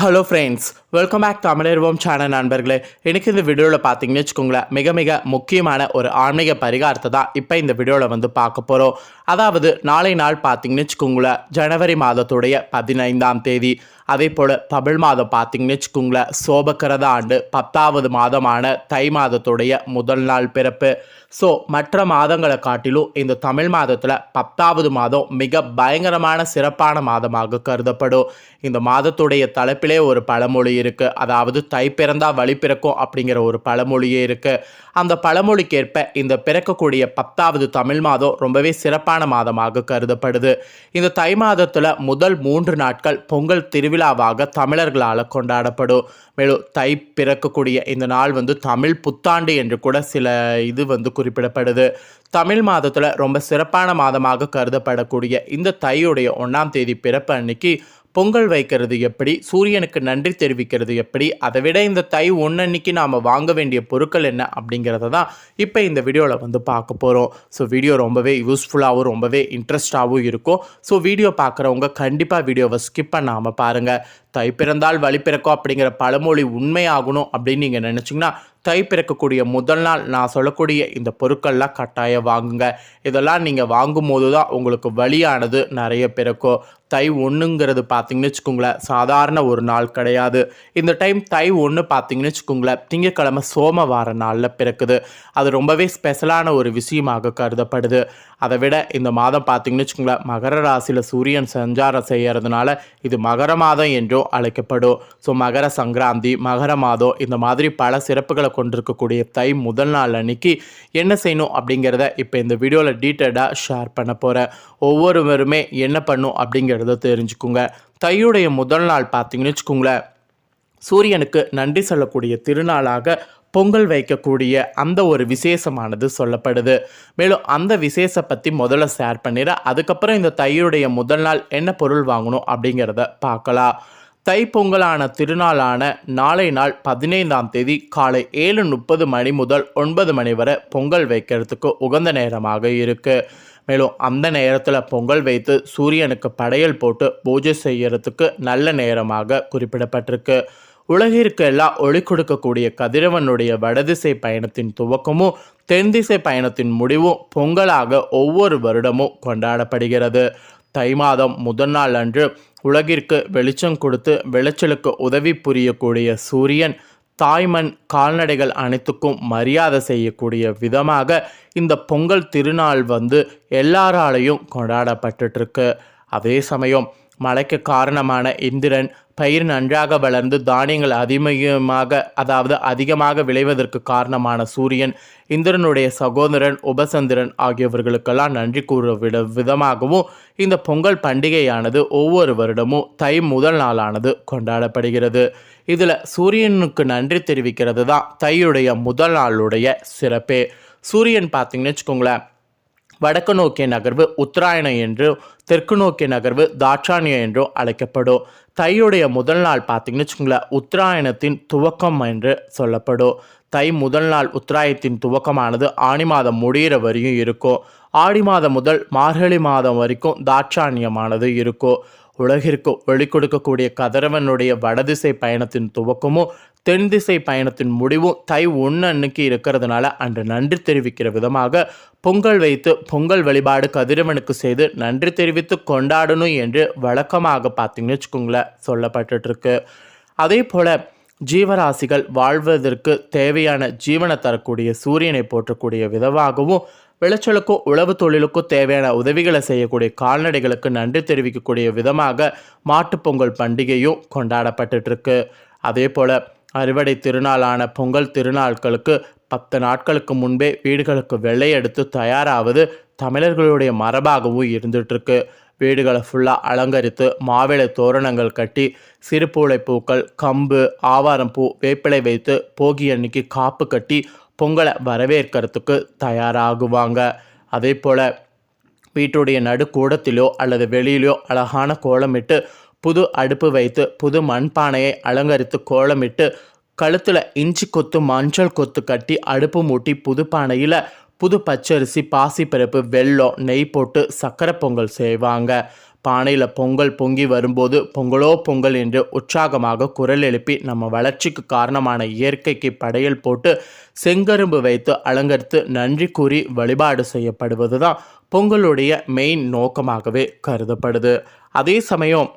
Hello friends welcome back Tamizharvom channel நண்பர்களே. எனக்கு இந்த வீடியோவில் பார்த்தீங்கன்னு வச்சுக்கோங்களேன் மிக மிக முக்கியமான ஒரு ஆன்மீக பரிகாரத்தை தான் இப்போ இந்த வீடியோவில் வந்து பார்க்க போகிறோம் அதாவது நாளை நாள் பார்த்தீங்கன்னு வச்சுக்கோங்களேன் ஜனவரி மாதத்துடைய பதினைந்தாம் தேதி. அதே போல் தமிழ் மாதம் பார்த்தீங்கன்னு வச்சுக்கோங்களேன் சோபக்கிறத ஆண்டு பத்தாவது மாதமான தை மாதத்துடைய முதல் நாள் பிறப்பு. ஸோ மற்ற மாதங்களை காட்டிலும் இந்த தமிழ் மாதத்தில் பத்தாவது மாதம் மிக பயங்கரமான சிறப்பான மாதமாக கருதப்படும். இந்த மாதத்துடைய தலைப்பிலே ஒரு பழமொழி இருக்குது அதாவது தை பிறந்தா வழி பிறக்கும் அப்படிங்கிற ஒரு பழமொழியே இருக்குது அந்த பழமொழிக்கேற்ப இந்த பிறக்கக்கூடிய பத்தாவது தமிழ் மாதம் ரொம்பவே சிறப்பான மாதமாக கருதப்படுது. இந்த தை மாதத்தில் முதல் மூன்று நாட்கள் பொங்கல் திருவிழாவாக தமிழர்களால் கொண்டாடப்படும். மேலும் தை பிறக்கக்கூடிய இந்த நாள் வந்து தமிழ் புத்தாண்டு என்று கூட சில இது வந்து குறிப்பிடப்படுது. தமிழ் மாதத்தில் ரொம்ப சிறப்பான மாதமாக கருதப்படக்கூடிய இந்த தையுடைய ஒன்றாம் தேதி பிறப்பு அன்னைக்கு பொங்கல் வைக்கிறது எப்படி? சூரியனுக்கு நன்றி தெரிவிக்கிறது எப்படி? அதை விட இந்த தை ஒன்னன்னைக்கு நாம் வாங்க வேண்டிய பொருட்கள் என்ன அப்படிங்கிறத தான் இப்போ இந்த வீடியோவில் வந்து பார்க்க போகிறோம் ஸோ வீடியோ ரொம்பவே யூஸ்ஃபுல்லாகவும் ரொம்பவே இன்ட்ரெஸ்டாகவும் இருக்கும். ஸோ வீடியோ பார்க்குறவங்க கண்டிப்பாக வீடியோவை ஸ்கிப் பண்ணாமல் பாருங்கள் தை பிறந்தால் வழி பிறக்கும் அப்படிங்கிற பழமொழி உண்மையாகணும் அப்படின்னு நீங்கள் நினச்சிங்கன்னா தை பிறக்கக்கூடிய முதல் நாள் நான் சொல்லக்கூடிய இந்த பொருட்கள்லாம் கட்டாயம் வாங்குங்க. இதெல்லாம் நீங்கள் வாங்கும்போது தான் உங்களுக்கு வழியானது நிறைய பிறக்கும். தை ஒன்றுங்கிறது பார்த்தீங்கன்னு வச்சுக்கோங்களேன் சாதாரண ஒரு நாள் கிடையாது. இந்த டைம் தை ஒன்று பார்த்தீங்கன்னு வச்சுக்கோங்களேன் திங்கக்கிழமை சோமவார நாளில் பிறக்குது. அது ரொம்பவே ஸ்பெஷலான ஒரு விஷயமாக கருதப்படுது. அதை விட இந்த மாதம் பார்த்தீங்கன்னு வச்சுக்கோங்களேன் மகர ராசியில் சூரியன் சஞ்சாரம் செய்கிறதுனால இது மகர மாதம் என்றும் அழைக்கப்படும் ஸோ மகர சங்கராந்தி மகர மாதம் இந்த மாதிரி பல சிறப்புகளை கொண்டிருக்கக்கூடிய தை முதல் நாள் அன்னைக்கு என்ன செய்யணும் அப்படிங்கிறத இப்போ இந்த வீடியோவில் டீட்டெயிலாக ஷேர் பண்ண போகிறேன் ஒவ்வொருவருமே என்ன பண்ணும் அப்படிங்கிறத தெரிஞ்சுக்குங்க. தையுடைய முதல் நாள் பார்த்தீங்கன்னு வச்சுக்கோங்களேன். சூரியனுக்கு நன்றி சொல்லக்கூடிய திருநாளாக பொங்கல் வைக்கக்கூடிய அந்த ஒரு விசேஷமானது சொல்லப்படுது. மேலும் அந்த விசேஷ பற்றி முதல்ல ஷேர் பண்ணிடுறேன் அதுக்கப்புறம் இந்த தையுடைய முதல் நாள் என்ன பொருள் வாங்கணும் அப்படிங்கிறத பார்க்கலாம். தைப்பொங்கலான திருநாளான நாளை நாள் பதினைந்தாம் தேதி காலை ஏழு முப்பது மணி முதல் ஒன்பது மணி வரை பொங்கல் வைக்கிறதுக்கு உகந்த நேரமாக இருக்குது மேலும் அந்த நேரத்தில் பொங்கல் வைத்து சூரியனுக்கு படையல் போட்டு பூஜை செய்கிறதுக்கு நல்ல நேரமாக குறிப்பிடப்பட்டிருக்கு. உலகிற்கு எல்லாம் ஒளி கொடுக்கக்கூடிய கதிரவனுடைய வடதிசை பயணத்தின் துவக்கமும் தென்திசை பயணத்தின் முடிவும் பொங்கலாக ஒவ்வொரு வருடமும் கொண்டாடப்படுகிறது. தை மாதம் முதல் நாள் அன்று உலகிற்கு வெளிச்சம் கொடுத்து விளைச்சலுக்கு உதவி புரியக்கூடிய சூரியன் தாய்மண் கால்நடைகள் அனைத்துக்கும் மரியாதை செய்யக்கூடிய விதமாக இந்த பொங்கல் திருநாள் வந்து எல்லாராலையும் கொண்டாடப்பட்டுருக்கு அதே சமயம் மழைக்கு காரணமான இந்திரன் பயிர் நன்றாக வளர்ந்து தானியங்கள் அதிகமாக அதாவது அதிகமாக விளைவதற்கு காரணமான சூரியன் இந்திரனுடைய சகோதரன் உபசந்திரன் ஆகியவர்களுக்கெல்லாம் நன்றி கூற விட விதமாகவும் இந்த பொங்கல் பண்டிகையானது ஒவ்வொரு வருடமும் தை முதல் நாளானது கொண்டாடப்படுகிறது. இதில் சூரியனுக்கு நன்றி தெரிவிக்கிறது தான் தையுடைய முதல் நாளுடைய சிறப்பே. சூரியன் பார்த்தீங்கன்னு வச்சுக்கோங்களேன் வடக்கு நோக்கிய நகர்வு உத்தராயணம் என்றும் தெற்கு நோக்கிய நகர்வு தாட்சாணியம் என்றும் அழைக்கப்படும். தையுடைய முதல் நாள் பார்த்திங்கன்னு வச்சுக்கோங்களேன் உத்தராயணத்தின் துவக்கம் என்று சொல்லப்படும். தை முதல் நாள் உத்தராயத்தின் துவக்கமானது ஆணி மாதம் முடிகிற வரையும் இருக்கும். ஆடி மாதம் முதல் மார்கழி மாதம் வரைக்கும் தாட்சாணியமானது இருக்கும். உலகிற்கு வெளிக்கொடுக்கக்கூடிய கதிரவனுடைய வடதிசை பயணத்தின் துவக்கமும் தென் திசை பயணத்தின் முடிவும் தை ஒன்று அன்னைக்கு இருக்கிறதுனால அன்று நன்றி தெரிவிக்கிற விதமாக பொங்கல் வைத்து பொங்கல் வழிபாடு கதிரவனுக்கு செய்து நன்றி தெரிவித்து கொண்டாடணும் என்று வழக்கமாக பார்த்தீங்கன்னு வச்சுக்கோங்களேன் சொல்லப்பட்டுருக்கு அதே போல் ஜீவராசிகள் வாழ்வதற்கு தேவையான ஜீவனை தரக்கூடிய சூரியனை போற்றக்கூடிய விதமாகவும் விளைச்சலுக்கும் உழவு தொழிலுக்கும் தேவையான உதவிகளை செய்யக்கூடிய கால்நடைகளுக்கு நன்றி தெரிவிக்கக்கூடிய விதமாக மாட்டுப்பொங்கல் பண்டிகையும் கொண்டாடப்பட்டுருக்கு அதே போல் அறுவடை திருநாளான பொங்கல் திருநாட்களுக்கு பத்து நாட்களுக்கு முன்பே வீடுகளுக்கு வெள்ளை எடுத்து தயாராவது தமிழர்களுடைய மரபாகவும் இருந்துகிட்ருக்கு வீடுகளை ஃபுல்லாக அலங்கரித்து மாவிளை தோரணங்கள் கட்டி சிறுபூளை பூக்கள் கம்பு ஆவாரம் பூ வேப்பிலை வைத்து போகி அன்னைக்கு காப்பு கட்டி பொங்கலை வரவேற்கிறதுக்கு தயாராகுவாங்க. அதே போல் வீட்டுடைய நடுக்கூடத்திலோ அல்லது வெளியிலோ அழகான கோலமிட்டு புது அடுப்பு வைத்து புது மண்பானையை அலங்கரித்து கோலமிட்டு கழுத்தில் இஞ்சி கொத்து மஞ்சள் கொத்து கட்டி அடுப்பு மூட்டி புது பானையில் புது பச்சரிசி பாசிப்பருப்பு வெல்லம் நெய் போட்டு சக்கரை பொங்கல் செய்வாங்க. பானையில் பொங்கல் பொங்கி வரும்போது பொங்கலோ பொங்கல் என்று உற்சாகமாக குரல் எழுப்பி நம்ம வளர்ச்சிக்கு காரணமான இயற்கைக்கு படையல் போட்டு செங்கரும்பு வைத்து அலங்கரித்து நன்றி கூறி வழிபாடு செய்யப்படுவது தான் பொங்கலுடைய மெயின் நோக்கமாகவே கருதப்படுது. அதே சமயம்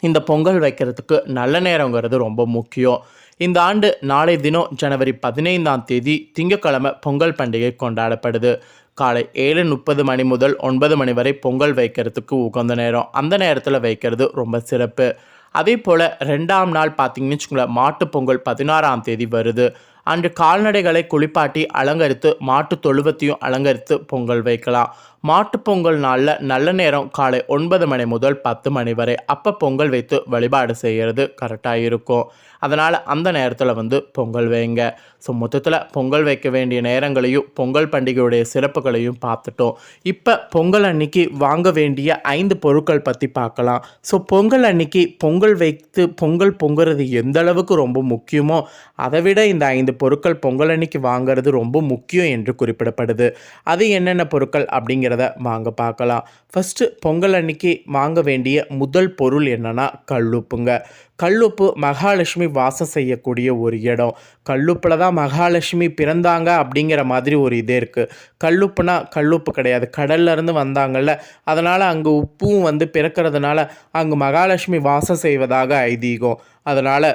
இந்த பொங்கல் வைக்கிறதுக்கு நல்ல நேரங்கிறது ரொம்ப முக்கியம். இந்த ஆண்டு நாளை தினம் ஜனவரி பதினைந்தாம் தேதி திங்கக்கிழமை பொங்கல் பண்டிகை கொண்டாடப்படுது. காலை ஏழு முப்பது மணி முதல் ஒன்பது மணி வரை பொங்கல் வைக்கிறதுக்கு உகந்த நேரம். அந்த நேரத்தில் வைக்கிறது ரொம்ப சிறப்பு. அதே போல் ரெண்டாம் நாள் பார்த்தீங்கன்னு வச்சுக்கோங்களேன் மாட்டுப் பொங்கல் பதினாறாம் தேதி வருது. அன்று கால்நடைகளை குளிப்பாட்டி அலங்கரித்து மாட்டு தொழுவத்தையும் அலங்கரித்து பொங்கல் வைக்கலாம். மாட்டுப் பொங்கல் நாளில் நல்ல நேரம் காலை ஒன்பது மணி முதல் பத்து மணி வரை அப்போ பொங்கல் வைத்து வழிபாடு செய்கிறது கரெக்டாக இருக்கும். அதனால் அந்த நேரத்தில் வந்து பொங்கல் வைங்க. ஸோ மொத்தத்தில் பொங்கல் வைக்க வேண்டிய நேரங்களையும் பொங்கல் பண்டிகையுடைய சிறப்புகளையும் பார்த்துட்டோம். இப்போ பொங்கல் அன்னைக்கு வாங்க வேண்டிய ஐந்து பொருட்கள் பற்றி பார்க்கலாம். ஸோ பொங்கல் அன்னைக்கு பொங்கல் வைத்து பொங்கல் பொங்குறது எந்த அளவுக்கு ரொம்ப முக்கியமோ அதை விட இந்த ஐந்து பொருட்கள் பொங்கல் அன்னைக்கு வாங்குறது ரொம்ப முக்கியம் என்று குறிப்பிடப்படுது. அது என்னென்ன பொருட்கள் அப்படிங்கிறத வாங்க பார்க்கலாம். ஃபஸ்ட்டு பொங்கல் அன்னைக்கு வாங்க வேண்டிய முதல் பொருள் என்னென்னா கல்லுப்புங்க. கல்லுப்பு மகாலட்சுமி வாசம் செய்யக்கூடிய ஒரு இடம். கல்லுப்பில் தான் மகாலட்சுமி பிறந்தாங்க அப்படிங்கிற மாதிரி ஒரு இதே இருக்குது கல்லுப்புனா கல்லுப்பு கிடையாது. கடல்லேருந்து வந்தாங்கள்ல வந்தாங்கல்ல. அதனால் அங்கே உப்பும் வந்து பிறக்கிறதுனால அங்கே மகாலட்சுமி வாசம் செய்வதாக ஐதீகம். அதனால்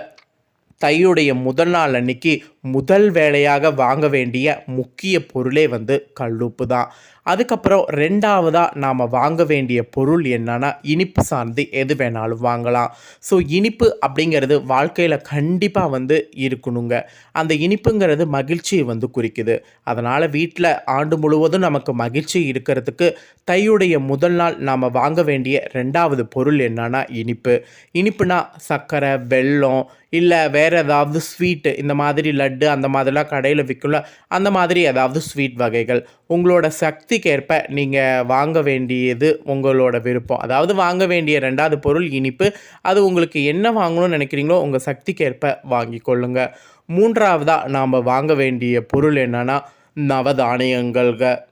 தையுடைய முதல் நாள் அன்னைக்கு முதல் வேலையாக வாங்க வேண்டிய முக்கிய பொருளே வந்து கல்லுப்பு தான். அதுக்கப்புறம் ரெண்டாவதாக நாம் வாங்க வேண்டிய பொருள் என்னன்னா இனிப்பு சார்ந்து எது வேணாலும் வாங்கலாம். ஸோ இனிப்பு அப்படிங்கிறது வாழ்க்கையில் கண்டிப்பாக வந்து இருக்கணுங்க. அந்த இனிப்புங்கிறது மகிழ்ச்சியை வந்து குறிக்குது. அதனால் வீட்டில் ஆண்டு முழுவதும் நமக்கு மகிழ்ச்சி இருக்கிறதுக்கு தையுடைய முதல் நாள் நாம் வாங்க வேண்டிய ரெண்டாவது பொருள் என்னன்னா இனிப்பு. இனிப்புனா சர்க்கரை வெல்லம் இல்லை வேறு ஏதாவது ஸ்வீட்டு இந்த மாதிரி லட்டு லட்டு அந்த மாதிரிலாம் கடையில் விற்கும்ல அந்த மாதிரி ஏதாவது ஸ்வீட் வகைகள். உங்களோட சக்திக்கேற்ப நீங்கள் வாங்க வேண்டியது உங்களோட விருப்பம். அதாவது வாங்க வேண்டிய ரெண்டாவது பொருள் இனிப்பு. அது உங்களுக்கு என்ன வாங்கணும்னு நினைக்கிறீங்களோ உங்கள் சக்திக்கேற்ப வாங்கி கொள்ளுங்க. மூன்றாவதாக நாம் வாங்க வேண்டிய பொருள் என்னென்னா நவதானியங்கள்க.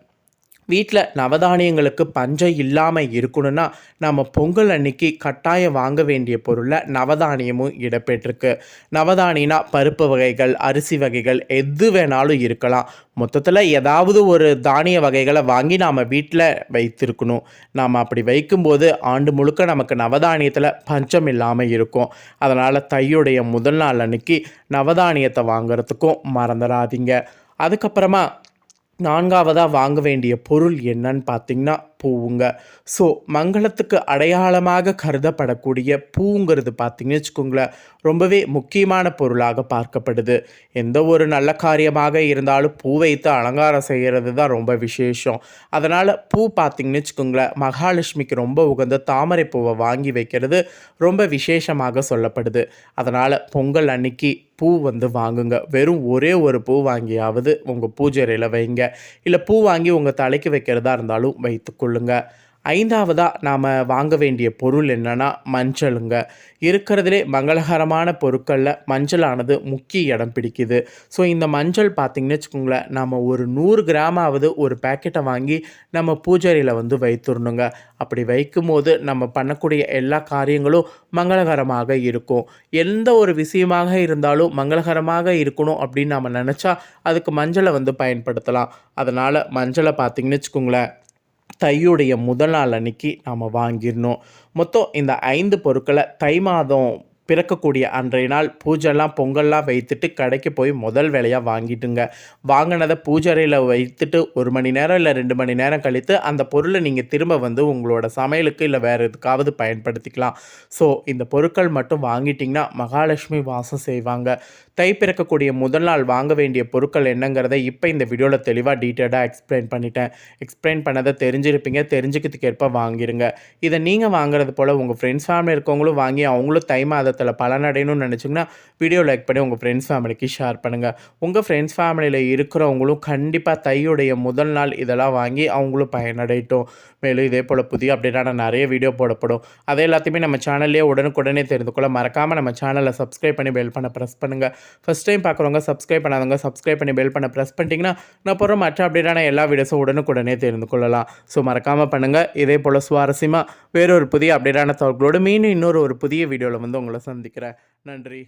வீட்டில் நவதானியங்களுக்கு பஞ்சம் இல்லாமல் இருக்கணும்னா நம்ம பொங்கல் அன்னைக்கு கட்டாயம் வாங்க வேண்டிய பொருளில் நவதானியமும் இடம்பெற்றிருக்கு. நவதானியனா பருப்பு வகைகள் அரிசி வகைகள் எது வேணாலும் இருக்கலாம். மொத்தத்தில் ஏதாவது ஒரு தானிய வகைகளை வாங்கி நாம் வீட்டில் வைத்திருக்கணும். நாம் அப்படி வைக்கும்போது ஆண்டு முழுக்க நமக்கு நவதானியத்தில் பஞ்சம் இல்லாமல் இருக்கும். அதனால் தையுடைய முதல் நாள் அன்னைக்கு நவதானியத்தை வாங்குறதுக்கும் மறந்துடாதீங்க. அதுக்கப்புறமா நான்காவதாக வாங்க வேண்டிய பொருள் என்னன்னு பார்த்தீங்கன்னா பூவுங்க ஸோ மங்களத்துக்கு அடையாளமாக கருதப்படக்கூடிய பூங்கிறது பார்த்தீங்கன்னு வச்சுக்கோங்களேன் ரொம்பவே முக்கியமான பொருளாக பார்க்கப்படுது. எந்த ஒரு நல்ல காரியமாக இருந்தாலும் பூ வைத்து அலங்காரம் செய்கிறது தான் ரொம்ப விசேஷம். அதனால் பூ பார்த்தீங்கன்னு வச்சுக்கோங்களேன் மகாலட்சுமிக்கு ரொம்ப உகந்த தாமரை பூவை வாங்கி வைக்கிறது ரொம்ப விசேஷமாக சொல்லப்படுது. அதனால் பொங்கல் அன்னைக்கு பூ வந்து வாங்குங்க. வெறும் ஒரே ஒரு பூ வாங்கியாவது உங்கள் பூஜைறையில் வைங்க. இல்லை பூ வாங்கி உங்கள் தலைக்கு வைக்கிறதா இருந்தாலும் வைத்துக்கொள்ளுங்க ஐந்தாவதாக நாம் வாங்க வேண்டிய பொருள் என்னன்னா மஞ்சளுங்க. இருக்கிறதுலே மங்களகரமான பொருட்களில் மஞ்சளானது முக்கிய இடம் பிடிக்குது. ஸோ இந்த மஞ்சள் பார்த்திங்கன்னு வச்சுக்கோங்களேன் நம்ம ஒரு நூறு கிராமாவது ஒரு பேக்கெட்டை வாங்கி நம்ம பூஜாரியில் வந்து வைத்துடணுங்க. அப்படி வைக்கும்போது நம்ம பண்ணக்கூடிய எல்லா காரியங்களும் மங்களகரமாக இருக்கும். எந்த ஒரு விஷயமாக இருந்தாலும் மங்களகரமாக இருக்கணும் அப்படின்னு நம்ம நினச்சா அதுக்கு மஞ்சளை வந்து பயன்படுத்தலாம். அதனால் மஞ்சளை பார்த்திங்கன்னு வச்சுக்கோங்களேன் தையுடைய முதல் நாள் அன்னைக்கு நாம் வாங்கிடணும். மொத்தம் இந்த ஐந்து பொருட்களை தை மாதம் பிறக்கக்கூடிய அன்றைய நாள் பூஜைலாம் பொங்கல்லாம் வைத்துட்டு கடைக்கு போய் முதல் வேலையாக வாங்கிட்டுங்க. வாங்கினதை பூஜைறையில் வைத்துட்டு ஒரு மணி நேரம் இல்லை ரெண்டு மணி நேரம் கழித்து அந்த பொருளை நீங்கள் திரும்ப வந்து உங்களோட சமையலுக்கு இல்லை வேறு எதுக்காவது பயன்படுத்திக்கலாம். ஸோ இந்த பொருட்கள் மட்டும் வாங்கிட்டிங்கன்னா மகாலட்சுமி வாசம் செய்வாங்க. தை பிறக்கக்கூடிய முதல் நாள் வாங்க வேண்டிய பொருட்கள் என்னங்கிறத இப்போ இந்த வீடியோவில் தெளிவாக டீட்டெயிலாக எக்ஸ்பிளைன் பண்ணிட்டேன். எக்ஸ்பிளைன் பண்ணதை தெரிஞ்சிருப்பீங்க தெரிஞ்சுக்கிறதுக்கு ஏற்ப வாங்கிருங்க. இதை நீங்கள் வாங்குறது போல் உங்கள் ஃப்ரெண்ட்ஸ் ஃபேமிலி இருக்கவங்களும் வாங்கி அவங்களும் தை மாதத்தை பரிகாரத்தில் பலனடையணும்னு நினச்சிங்கன்னா வீடியோ லைக் பண்ணி உங்கள் ஃப்ரெண்ட்ஸ் ஃபேமிலிக்கு ஷேர் பண்ணுங்கள் உங்கள் ஃப்ரெண்ட்ஸ் ஃபேமிலியில் இருக்கிறவங்களும் கண்டிப்பாக தையுடைய முதல் நாள் இதெல்லாம் வாங்கி அவங்களும் பயனடையட்டும். மேலும் இதே போல் புதிய அப்டேட்டான நிறைய வீடியோ போடப்படும். அதை எல்லாத்தையுமே நம்ம சேனல்லே உடனுக்குடனே தெரிந்து கொள்ள மறக்காமல் நம்ம சேனலை சப்ஸ்கிரைப் பண்ணி பெல் பண்ண ப்ரெஸ் பண்ணுங்கள் ஃபஸ்ட் டைம் பார்க்குறவங்க சப்ஸ்கிரைப் பண்ணாதவங்க சப்ஸ்கிரைப் பண்ணி பெல் பண்ண ப்ரெஸ் பண்ணிட்டீங்கன்னா நான் போகிற மற்ற அப்டேட்டான எல்லா வீடியோஸும் உடனுக்குடனே தெரிந்து கொள்ளலாம். ஸோ மறக்காமல் பண்ணுங்கள் இதே போல் சுவாரஸ்யமாக வேறொரு புதிய அப்டேட்டான தகவல்களோடு மீண்டும் இன்னொரு ஒரு புதிய வீடியோவில் வந்து உங்களை சந்திக்கிறேன். நன்றி.